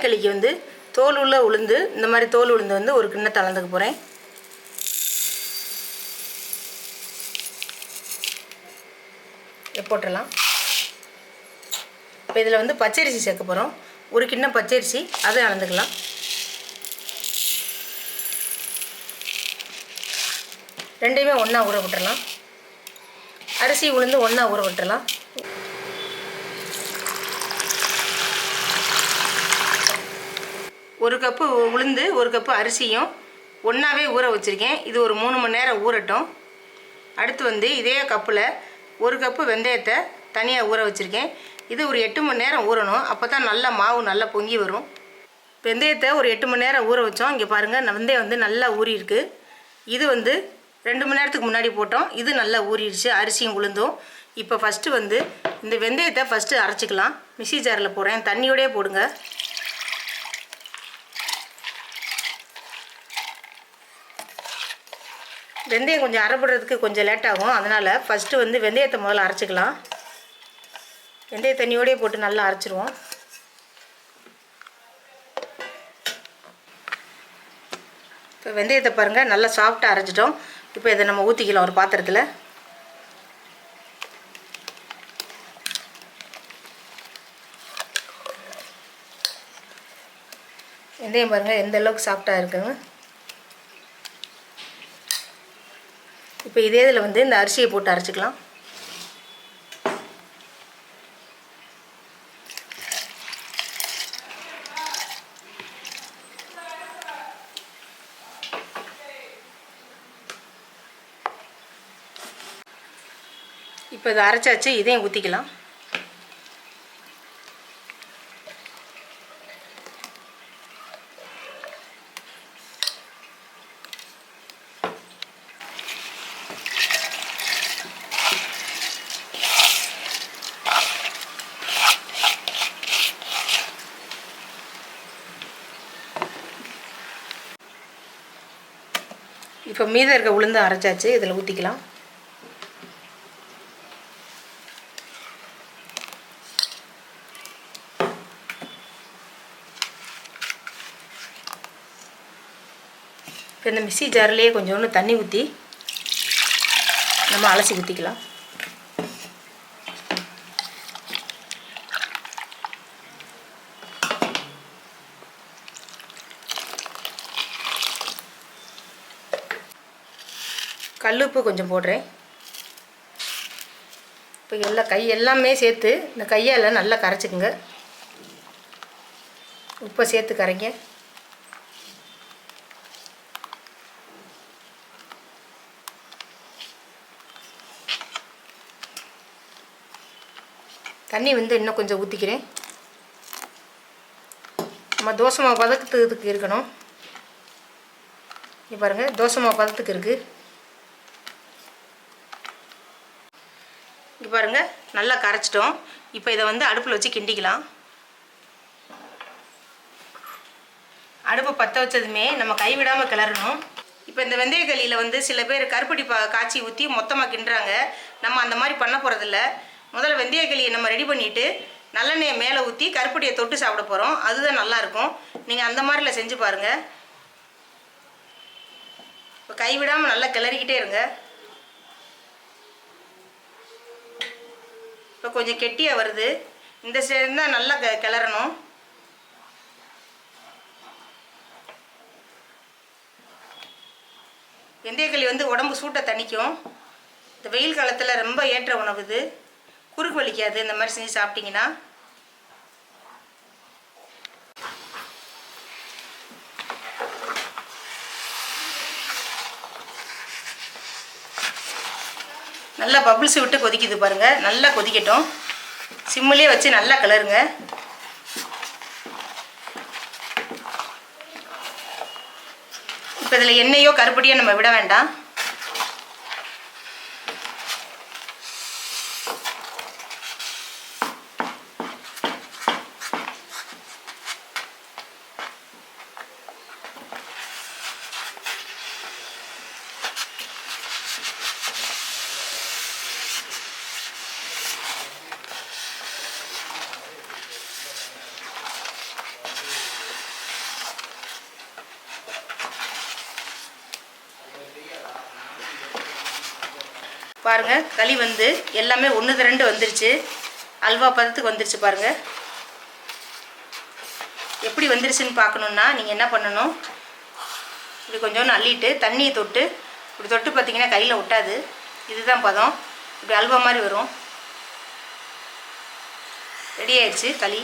வெந்தயக்களிக்கு வந்து தோல் உள்ள உளுந்து இந்த மாதிரி தோல் உளுந்து வந்து ஒரு கிண்ணத்தை அளந்துக்க போகிறேன் போட்டுடலாம். இப்போ இதில் வந்து பச்சரிசி சேர்க்க போகிறோம் ஒரு கிண்ணம் பச்சரிசி அதை அளந்துக்கலாம். ரெண்டையுமே ஒன்றா ஊற விட்டுறலாம். அரிசி உளுந்து ஒன்றா ஊற விட்டுறலாம். ஒரு கப்பு உளுந்து ஒரு கப்பு அரிசியும் ஒன்றாவே ஊற வச்சுருக்கேன். இது ஒரு மூணு மணி நேரம் ஊறட்டும். அடுத்து வந்து இதே கப்பில் ஒரு கப்பு வெந்தயத்தை தனியாக ஊற வச்சுருக்கேன். இது ஒரு எட்டு மணி நேரம் ஊறணும். அப்போ தான் நல்லா மாவு நல்லா பொங்கி வரும். வெந்தயத்தை ஒரு எட்டு மணி நேரம் ஊற வச்சோம். இங்கே பாருங்கள் வெந்தயம் வந்து நல்லா ஊறியிருக்கு. இது வந்து ரெண்டு மணி நேரத்துக்கு முன்னாடி போட்டோம். இது நல்லா ஊறிடுச்சு அரிசியும் உளுந்தும். இப்போ ஃபஸ்ட்டு வந்து இந்த வெந்தயத்தை ஃபஸ்ட்டு அரைச்சிக்கலாம். மிக்சி ஜாரில் போடுறேன். தண்ணியோடய போடுங்க. வெந்தயம் கொஞ்சம் அரைப்படுறதுக்கு கொஞ்சம் லேட் ஆகும். அதனால் ஃபஸ்ட்டு வந்து வெந்தயத்தை முதல்ல அரைச்சிக்கலாம். வெந்தய தண்ணியோடய போட்டு நல்லா அரைச்சிருவோம். இப்போ வெந்தயத்தை பாருங்கள் நல்லா சாஃப்டாக அரைச்சிட்டோம். இப்போ இதை நம்ம ஊற்றிக்கலாம் ஒரு பாத்திரத்தில். வெந்தயம் பாருங்கள் எந்த அளவுக்கு சாஃப்டாக இருக்குங்க இப்போ இதே இதில் வந்து இந்த அரிசியை போட்டு அரைச்சிக்கலாம். இப்போ இதை அரைச்சாச்சு இதையும் ஊற்றிக்கலாம் இப்போ மீதம் இருக்க உளுந்து அரைச்சாச்சு இதில் ஊற்றிக்கலாம் இப்போ இந்த மிக்சி ஜார்லேயே கொஞ்சோண்டு தண்ணி ஊற்றி நம்ம அலசி ஊற்றிக்கலாம் கல்லுப்பு கொஞ்சம் போடுறேன். இப்போ எல்லாம் கை எல்லாமே சேர்த்து இந்த கையால் நல்லா கரைச்சிக்குங்க. உப்பை சேர்த்து கரைங்க. தண்ணி வந்து இன்னும் கொஞ்சம் ஊற்றிக்கிறேன் நம்ம தோசை மாவு பதத்துக்கு இருக்கணும். இங்கே பாருங்கள் தோசை மாவு பதத்துக்கு இருக்குது பாருங்கள் நல்லா கரைச்சிட்டோம். இப்போ இதை வந்து அடுப்பில் வச்சு கிண்டிக்கலாம். அடுப்பை பற்ற வச்சதுமே நம்ம கைவிடாமல் கிளறணும். இப்போ இந்த வெந்தயக்களியில் வந்து சில பேர் கருப்பட்டி பா காய்ச்சி ஊற்றி மொத்தமாக கிண்டுறாங்க. நம்ம அந்த மாதிரி பண்ண போகிறதில்ல முதல்ல வெந்தயக்களியை நம்ம ரெடி பண்ணிவிட்டு நல்லெண்ணெயை மேலே ஊற்றி கருப்பட்டியை தொட்டு சாப்பிட போகிறோம் அதுதான் நல்லாயிருக்கும் நீங்கள் அந்த மாதிரில செஞ்சு பாருங்கள் இப்போ கைவிடாமல் நல்லா கிளறிக்கிட்டே இருங்க. இப்போ கொஞ்சம் கெட்டியாக வருது. இந்த சைடு தான் நல்லா க கிளறணும். வெந்தயக்களி வந்து உடம்பு சூட்டை தணிக்கும். இந்த வெயில் காலத்தில் ரொம்ப ஏற்ற உணவு இது. குறுக்கு வலிக்காது இந்த மாதிரி செஞ்சு சாப்பிட்டிங்கன்னா. நல்லா பப்புள்ஸ் விட்டு கொதிக்குது பாருங்கள் நல்லா கொதிக்கட்டும். சிம்மிலே வச்சு நல்லா கிளறுங்க. இப்போ இதில் எண்ணெயோ கருப்படியோ நம்ம விட வேண்டாம். பாருங்கள் களி வந்து எல்லாமே ஒன்று ரெண்டு வந்துருச்சு. அல்வா பதத்துக்கு வந்துருச்சு பாருங்கள் எப்படி வந்துருச்சுன்னு பார்க்கணுன்னா நீங்கள் என்ன பண்ணணும்? இப்படி கொஞ்சோண்டு அள்ளிட்டு தண்ணியை தொட்டு இப்படி தொட்டு பார்த்தீங்கன்னா கையில் ஒட்டாது. இதுதான் பதம். இப்படி அல்வா மாதிரி வரும். ரெடி ஆயிடுச்சு களி.